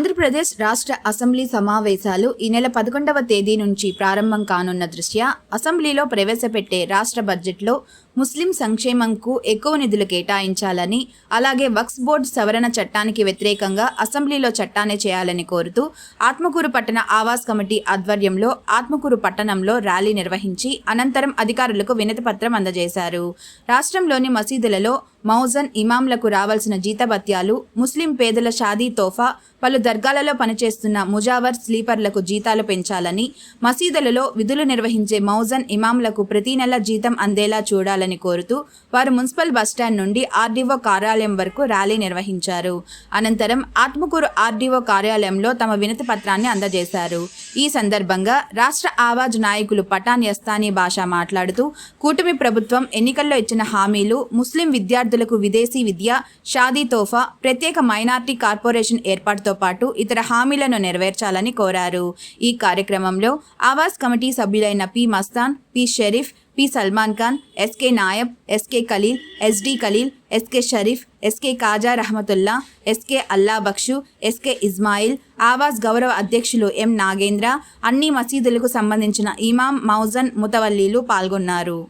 Andhra Pradesh రాష్ట్ర assembly సమావేశాలు ఈ నెల పదకొండవ తేదీ నుంచి ప్రారంభం కానున్న దృష్ట్యా అసెంబ్లీలో ప్రవేశపెట్టే రాష్ట్ర బడ్జెట్లో ముస్లిం సంక్షేమంకు ఎక్కువ నిధులు కేటాయించాలని అలాగే వక్స్ బోర్డు సవరణ చట్టానికి వ్యతిరేకంగా అసెంబ్లీలో చట్టాన్ని చేయాలని కోరుతూ ఆత్మకూరు పట్టణ ఆవాస్ కమిటీ ఆధ్వర్యంలో ఆత్మకూరు పట్టణంలో ర్యాలీ నిర్వహించి అనంతరం అధికారులకు వినతిపత్రం అందజేశారు. రాష్ట్రంలోని మసీదులలో మౌజన్ ఇమాంలకు రావాల్సిన జీతభత్యాలు ముస్లిం పేదల షాదీ తోఫా పలు దర్గాలలో పనిచేస్తున్న ముజావర్ స్లీపర్లకు జీతాలు పెంచాలని మసీదులలో విధులు నిర్వహించే మౌజన్ ఇమాంలకు ప్రతి నెల జీతం అందేలా చూడాలని కోరుతూ వారు మున్సిపల్ బస్టాండ్ నుండి ఆర్డీఓ కార్యాలయం వరకు ర్యాలీ నిర్వహించారు. అనంతరం ఆత్మకూరు ఆర్డీఓ కార్యాలయంలో తమ వినతి పత్రాన్ని అందజేశారు. ఈ సందర్భంగా రాష్ట్ర ఆవాజ్ నాయకులు పఠాన్ యస్తానీ భాష మాట్లాడుతూ కూటమి ప్రభుత్వం ఎన్నికల్లో ఇచ్చిన హామీలు ముస్లిం విద్యార్థులకు విదేశీ విద్య షాదీ తోఫా ప్రత్యేక మైనార్టీ కార్పొరేషన్ ఏర్పాటుతో పాటు ఇతర హామీలను నెరవేర్చాలని కోరారు. ఈ కార్యక్రమంలో Awas committee సభ్యులైన P. Mastan P. Sharif P. Salman Khan SK Nayab SK Khalil SD Khalil SK Sharif SK Khaja Rahamathulla SK Allah Bakshu SK Ismail Awaas గౌరవ అధ్యక్షులు ఎం. నాగేంద్ర అన్ని మసీదులకు సంబంధించిన ఇమాం మౌజన్ ముతవల్లీలు పాల్గొన్నారు.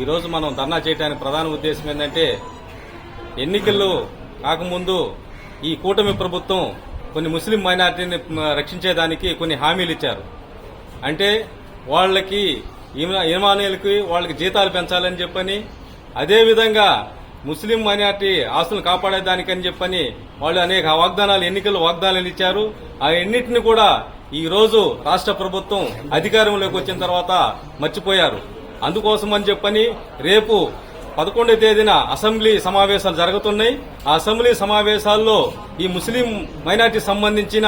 ఈరోజు మనం ధర్నా చేయడానికి ప్రధాన ఉద్దేశం ఏంటంటే ఎన్నికల్లో కాకముందు ఈ కూటమి ప్రభుత్వం కొన్ని ముస్లిం మైనార్టీని రక్షించేదానికి కొన్ని హామీలు ఇచ్చారు. అంటే వాళ్ళకి ఇమా- ఇమానియలకి వాళ్ళకి జీతాలు పెంచాలని చెప్పని అదేవిధంగా ముస్లిం మైనార్టీ ఆస్తులను కాపాడేదానికని చెప్పని వాళ్ళు అనేక వాగ్దానాలు ఎన్నికల్లో వాగ్దానాలు ఇచ్చారు. ఆ ఎన్నిటిని కూడా ఈ రోజు రాష్ట్ర ప్రభుత్వం అధికారంలోకి వచ్చిన తర్వాత మర్చిపోయారు. అందుకోసం అని చెప్పని రేపు పదకొండో తేదీన అసెంబ్లీ సమావేశాలు జరుగుతున్నాయి. ఆ అసెంబ్లీ సమావేశాల్లో ఈ ముస్లిం మైనార్టీ సంబంధించిన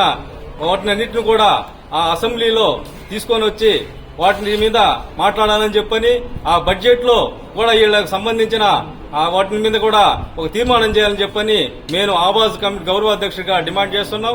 వాటినన్నింటిని కూడా ఆ అసెంబ్లీలో తీసుకొని వచ్చి వాటి మీద మాట్లాడాలని చెప్పని ఆ బడ్జెట్లో కూడా వీళ్ళకి సంబంధించిన వాటి మీద కూడా ఒక తీర్మానం చేయాలని చెప్పని నేను ఆవాజ్ కమిటీ గౌరవ అధ్యక్షుడిగా డిమాండ్ చేస్తున్నాం.